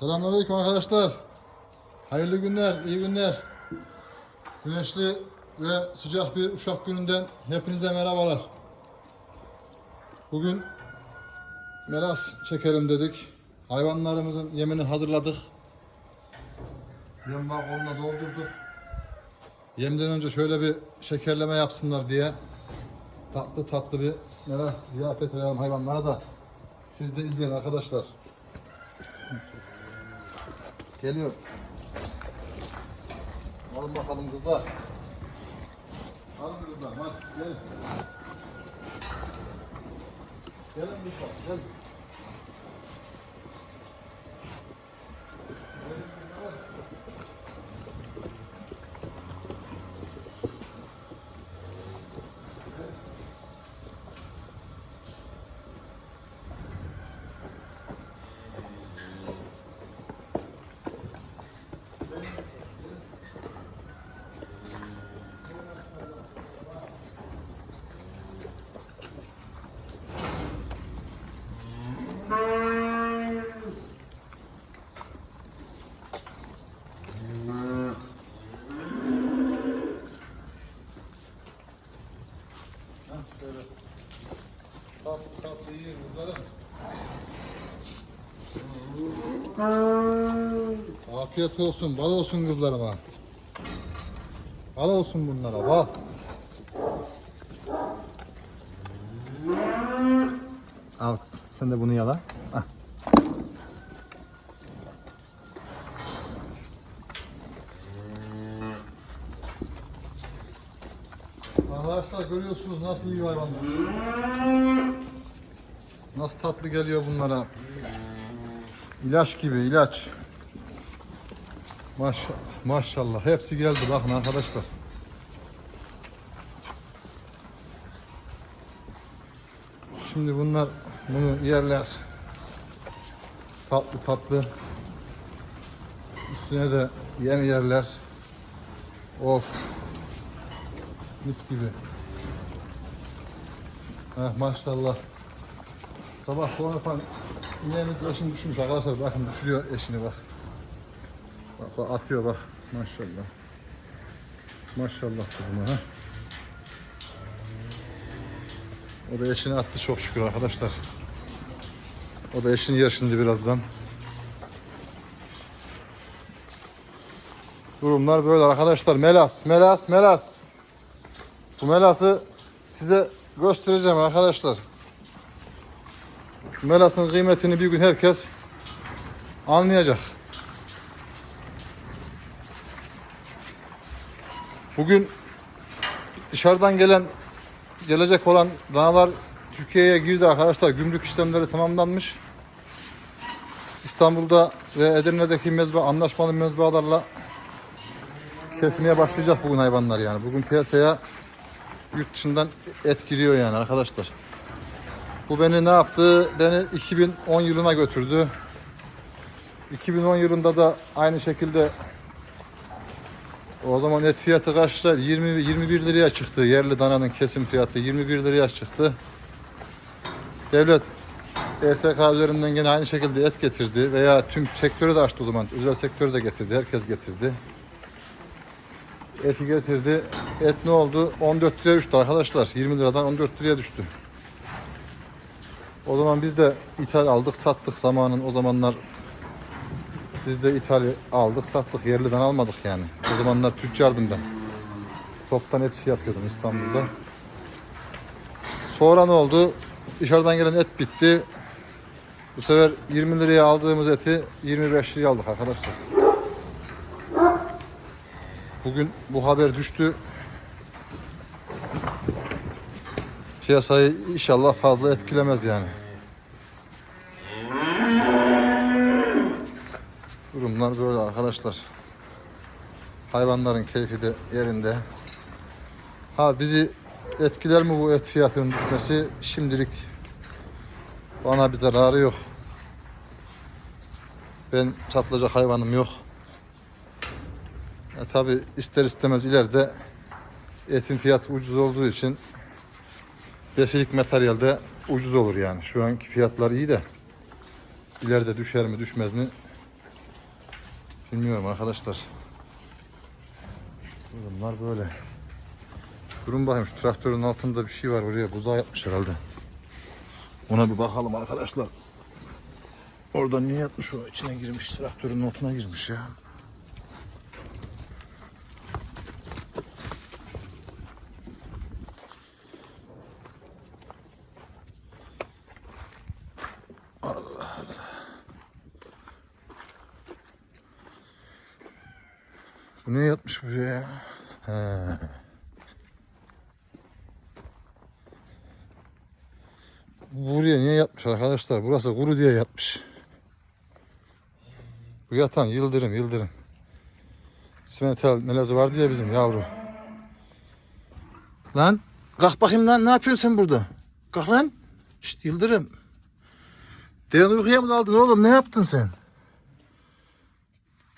Selamünaleyküm arkadaşlar. Hayırlı günler, iyi günler. Güneşli ve sıcak bir Uşak gününden hepinize merhabalar. Bugün meras çekelim dedik. Hayvanlarımızın yemini hazırladık. Yem vagonuna doldurduk. Yemden önce şöyle bir şekerleme yapsınlar diye tatlı tatlı bir meras ziyafet verelim hayvanlara da. Siz de izleyin arkadaşlar. Geliyor. Alın bakalım kızlar. Alın kızlar. Hadi gelin. Gelin. Gelin. Gelin kızlar. Hah, şöyle. Tatlı tatlı yiyin kızlarım. Afiyet olsun, bal olsun kızlarıma. Bal olsun bunlara, bal. Al kızım, sen de bunu yala. Ah. Arkadaşlar görüyorsunuz nasıl iyi hayvanlar. Nasıl tatlı geliyor bunlara. İlaç gibi ilaç. Maş maşallah hepsi geldi bakın arkadaşlar. Şimdi bunlar bunu yerler. Tatlı tatlı. Üstüne de yem yerler. Of. Mis gibi. Heh, maşallah. Sabah doğan yapan ineğimiz düşmüş arkadaşlar. Bakın düşürüyor eşini bak. Bak, atıyor bak. Maşallah. Maşallah kızıma ha. O da eşini attı çok şükür arkadaşlar. O da eşini yer şimdi birazdan. Durumlar böyle arkadaşlar. Melas, melas, melas. Bu melası size göstereceğim arkadaşlar. Melasın kıymetini bir gün herkes anlayacak. Bugün dışarıdan gelen gelecek olan danalar Türkiye'ye girdi arkadaşlar. Gümrük işlemleri tamamlanmış. İstanbul'da ve Edirne'deki mezba anlaşmalı mezbalarla kesmeye başlayacak bugün hayvanlar yani. Bugün piyasaya yurt dışından et giriyor yani arkadaşlar. Bu beni ne yaptı? Beni 2010 yılına götürdü. 2010 yılında da aynı şekilde o zaman et fiyatı kaçta? 20 21 liraya çıktı. Yerli dananın kesim fiyatı 21 liraya çıktı. Devlet ESK üzerinden yine aynı şekilde et getirdi veya tüm sektörü de açtı o zaman. Özel sektörü de getirdi. Herkes getirdi. Eti getirdi. Et ne oldu? 14 liraya düştü arkadaşlar. 20 liradan 14 liraya düştü. O zaman biz de ithal aldık, sattık zamanın o zamanlar biz de ithal aldık, sattık. Yerliden almadık yani. O zamanlar tüccardım ben. Toptan et işi yapıyordum İstanbul'da. Sonra ne oldu? Dışarıdan gelen et bitti. Bu sefer 20 liraya aldığımız eti 25 liraya aldık arkadaşlar. Bugün bu haber düştü. Piyasayı inşallah fazla etkilemez yani. Durumlar böyle arkadaşlar. Hayvanların keyfi de yerinde. Ha bizi etkiler mi bu et fiyatının düşmesi? Şimdilik bana bir zararı yok. Ben çatlayacak hayvanım yok. E, tabi ister istemez ileride etin fiyatı ucuz olduğu için besilik materyalde ucuz olur yani. Şu anki fiyatlar iyi de ileride düşer mi düşmez mi Bilmiyorum arkadaşlar. Bunlar böyle. Durun bakayım şu traktörün altında bir şey var oraya buzağı yapmış herhalde. Ona bir bakalım arkadaşlar. Orada niye yatmış o? İçine girmiş traktörün altına girmiş ya. Bu niye yatmış buraya ya? He. Buraya niye yatmış arkadaşlar? Burası kuru diye yatmış. Bu yatan Yıldırım, Yıldırım. Simental melezi vardı ya bizim yavru. Lan kalk bakayım lan ne yapıyorsun sen burada? Kalk lan. Şşt Yıldırım. Derin uykuya mı daldın oğlum ne yaptın sen?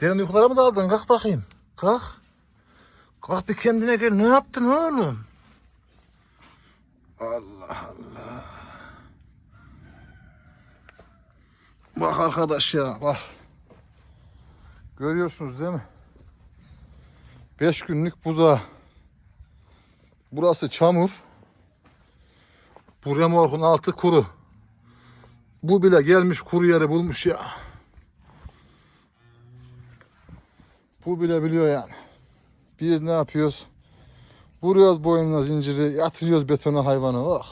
Derin uykulara mı daldın? Kalk bakayım. Kalk. Kalk bir kendine gel. Ne yaptın oğlum? Allah Allah. Bak arkadaş ya bak. Görüyorsunuz değil mi? Beş günlük buza. Burası çamur. Bu remorkun altı kuru. Bu bile gelmiş kuru yeri bulmuş ya. Bu bile biliyor yani. Biz ne yapıyoruz? Vuruyoruz boynuna zinciri, yatırıyoruz betona hayvanı. Oh.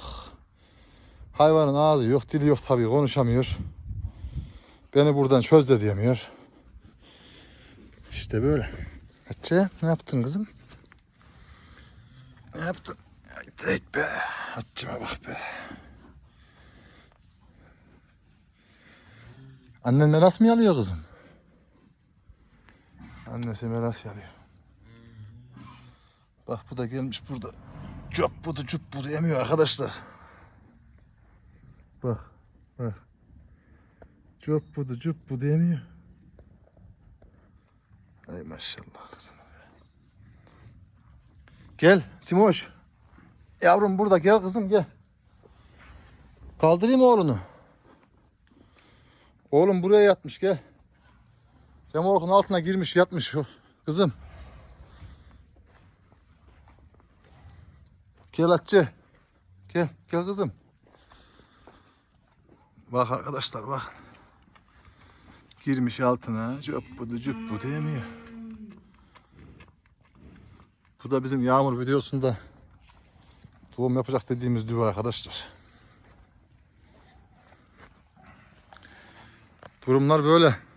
Hayvanın ağzı yok, dili yok tabii konuşamıyor. Beni buradan çöz de diyemiyor. İşte böyle. Hatice ne yaptın kızım? Ne yaptın? Haydi be. Hatice'me bak be. Annen meras mı yalıyor kızım? Annesi meras yalıyor. Bak bu da gelmiş burada. Cop budu cup budu yemiyor arkadaşlar. Bak bak. Cop budu cup budu yemiyor. Ay maşallah kızım. Gel Simoş. Yavrum burada gel kızım gel. Kaldırayım oğlunu. Oğlum buraya yatmış gel. Remorkun altına girmiş yatmış. Kızım. Gel Hatice. Gel, gel kızım. Bak arkadaşlar bak. Girmiş altına. Cüp budu cüp budu yemiyor. Bu da bizim yağmur videosunda doğum yapacak dediğimiz düve arkadaşlar. Durumlar böyle.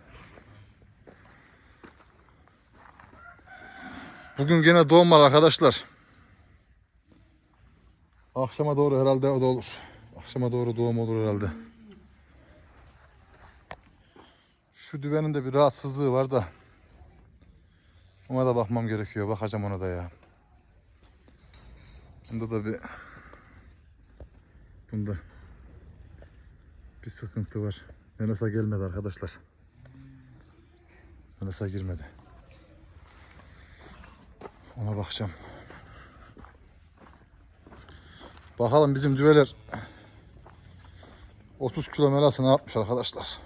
Bugün gene doğum var arkadaşlar. Akşama doğru herhalde o da olur. Akşama doğru doğum olur herhalde. Şu düvenin de bir rahatsızlığı var da. Ona da bakmam gerekiyor. Bakacağım ona da ya. Bunda da bir bunda bir sıkıntı var. Melasa gelmedi arkadaşlar. Melasa girmedi. Ona bakacağım. Bakalım bizim düveler 30 kilo melası ne yapmış arkadaşlar.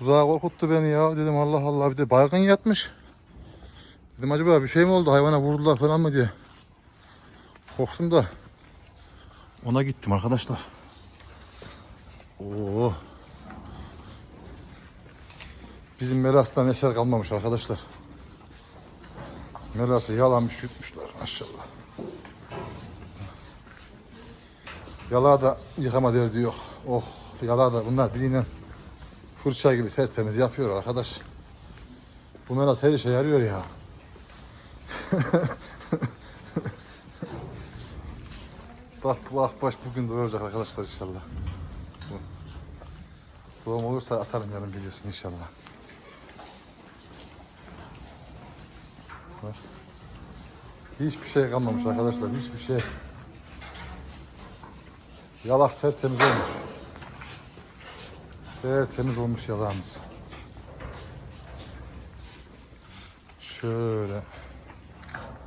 Buzağı korkuttu beni ya dedim Allah Allah bir de baygın yatmış. Dedim acaba bir şey mi oldu hayvana vurdular falan mı diye. Korktum da ona gittim arkadaşlar. Oo. Bizim Melas'tan eser kalmamış arkadaşlar. Melas'ı yalamış yutmuşlar maşallah. Yalağı da yıkama derdi yok. Oh yalağı da bunlar biriyle fırça gibi tertemiz yapıyor arkadaş. Bu Melas her işe yarıyor ya. bak bu akbaş bugün doğuracak arkadaşlar inşallah. Doğum olursa atarım yarın videosunu inşallah. Bak. Hiçbir şey kalmamış arkadaşlar. Hiçbir şey. Yalak tertemiz olmuş. Tertemiz olmuş yalağımız. Şöyle.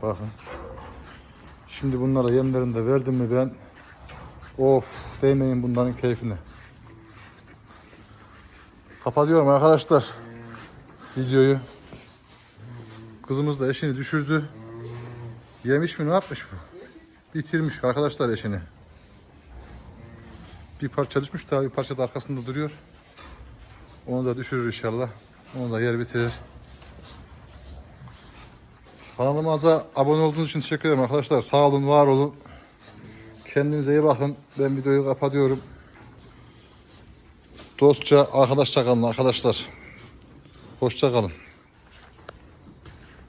Bakın. Şimdi bunlara yemlerini de verdim mi ben Of değmeyin bunların keyfine. Kapatıyorum arkadaşlar videoyu. Kızımız da eşini düşürdü. Yemiş mi ne yapmış bu? Bitirmiş arkadaşlar eşini. Bir parça düşmüş daha bir parça da arkasında duruyor. Onu da düşürür inşallah. Onu da yer bitirir. Kanalımıza abone olduğunuz için teşekkür ederim arkadaşlar. Sağ olun, var olun. Kendinize iyi bakın. Ben videoyu kapatıyorum. Dostça, arkadaşça kalın arkadaşlar. Hoşça kalın.